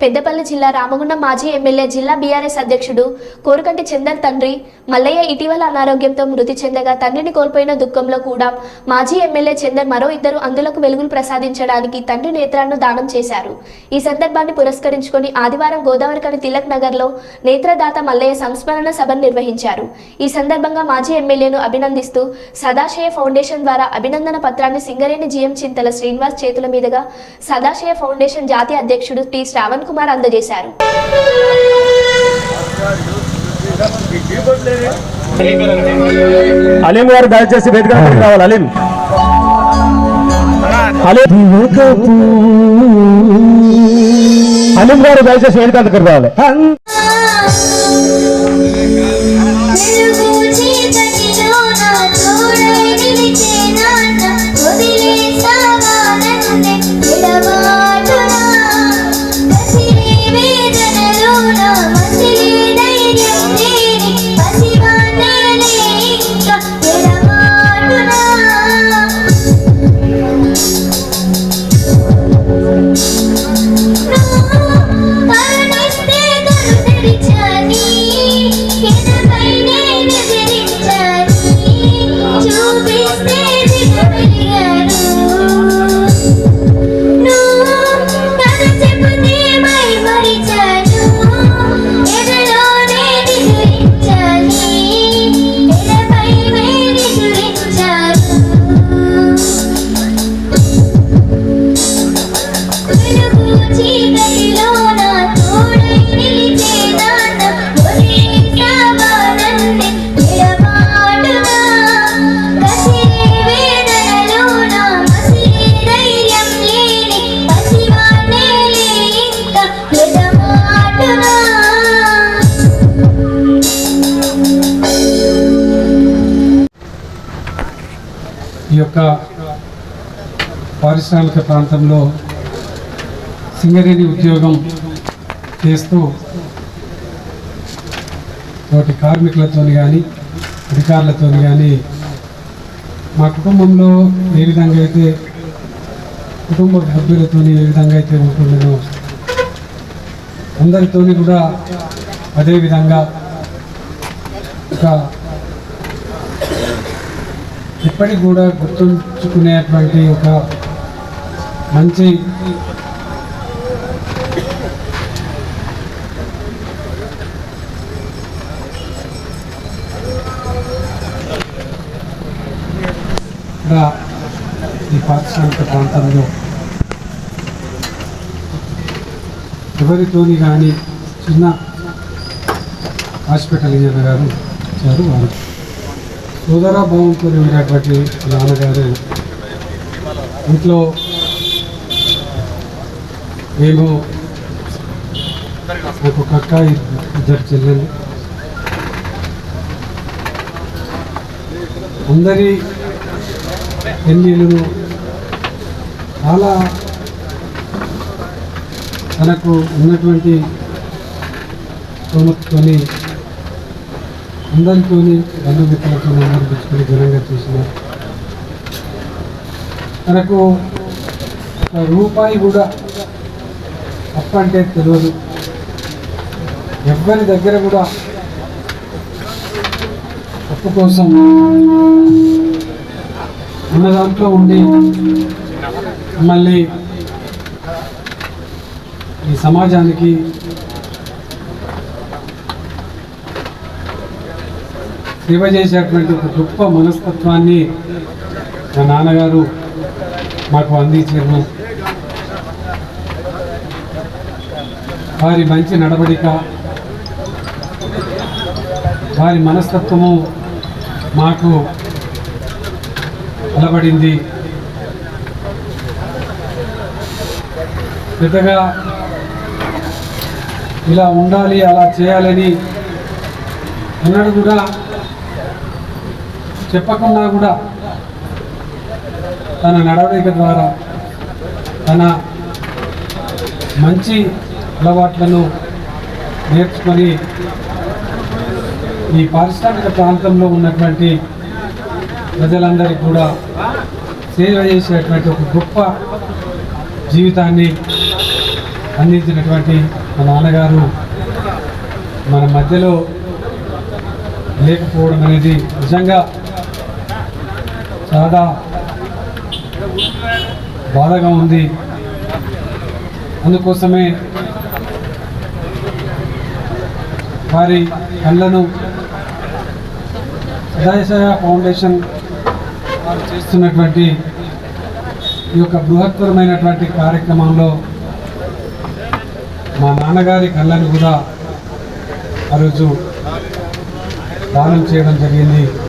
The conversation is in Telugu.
పెద్దపల్లి జిల్లా రామగుండం మాజీ ఎమ్మెల్యే జిల్లా బీఆర్ఎస్ అధ్యక్షుడు కోరుకంటి చందర్ తండ్రి మల్లయ్య ఇటీవల అనారోగ్యంతో మృతి చెందగా తండ్రిని కోల్పోయిన దుఃఖంలో కూడా మాజీ ఎమ్మెల్యే చందర్ మరో ఇద్దరు అందులకు వెలుగులు ప్రసాదించడానికి తండ్రి నేత్రాలను దానం చేశారు. ఈ సందర్భాన్ని పురస్కరించుకొని ఆదివారం గోదావరికని తిలక్ నగర్లో నేత్రదాత మల్లయ్య సంస్మరణ సభను నిర్వహించారు. ఈ సందర్భంగా మాజీ ఎమ్మెల్యేను అభినందిస్తూ సదాశయ ఫౌండేషన్ ద్వారా అభినందన పత్రాన్ని సింగరేణి జీఎం చింతల శ్రీనివాస్ చేతుల మీదుగా సదాశయ ఫౌండేషన్ జాతీయ అధ్యక్షుడు టి శ్రావణ్ కుమార్ అందజేశారు. అలీం గారు దయచేసి వేదిక రావాలి. అలీం. అలీం. గారు దయచేసి వేదిక దగ్గర రావాలి. యొక్క పారిశ్రామిక ప్రాంతంలో సింగరేణి ఉద్యోగం చేస్తూ తోటి కార్మికులతో కానీ అధికారులతో కానీ మా కుటుంబంలో ఏ విధంగా అయితే కుటుంబ సభ్యులతో ఏ విధంగా అయితే ఉంటుందో అందరితోని కూడా అదే విధంగా ఒక ఇప్పటికి కూడా గుర్తుంచుకునేటువంటి ఒక మంచి ఈ పారిశ్రామిక ప్రాంతంలో ఎవరితోని కానీ చిన్న హాస్పిటల్ ఇంజనీర్ గారు ఇచ్చారు వారు. సోదరాభావంతో ఉన్నటువంటి నాన్నగారు ఇంట్లో మేము నాకు ఒక అక్క ఇద్దరు చెల్లెలు. అందరి పెళ్ళిళ్ళను చాలా తనకు ఉన్నటువంటి కొన్ని అందరితోని బంధుమిత్రులతో అందరూ తెచ్చుకొని ఘనంగా చేసినారు తనకు రూపాయి కూడా అప్పంటే తెలియదు ఎవరి దగ్గర కూడా అప్పు కోసం ఉన్న దాంట్లో ఉండి మళ్ళీ ఈ సమాజానికి సేవ చేసేటువంటి ఒక గొప్ప మనస్తత్వాన్ని మా నాన్నగారు మాకు అందించారు వారి మంచి నడవడిక వారి మనస్తత్వము మాకు అలబడింది పెద్దగా ఇలా ఉండాలి అలా చేయాలని అన్నాడు కూడా చెప్పకుండా కూడా తన నడవడిక ద్వారా తన మంచి అలవాట్లను నేర్చుకొని ఈ పారిశ్రామిక ప్రాంతంలో ఉన్నటువంటి ప్రజలందరికీ కూడా సేవ చేసేటువంటి ఒక గొప్ప జీవితాన్ని అందించినటువంటి మా నాన్నగారు మన మధ్యలో లేకపోవడం అనేది నిజంగా చాలా బాధగా ఉంది. అందుకోసమే వారి కళ్ళను సదాశయ ఫౌండేషన్ వారు చేస్తున్నటువంటి ఈ యొక్క బృహత్తరమైనటువంటి కార్యక్రమంలో మా నాన్నగారి కళ్ళను కూడా ఆ రోజు దానం చేయడం జరిగింది.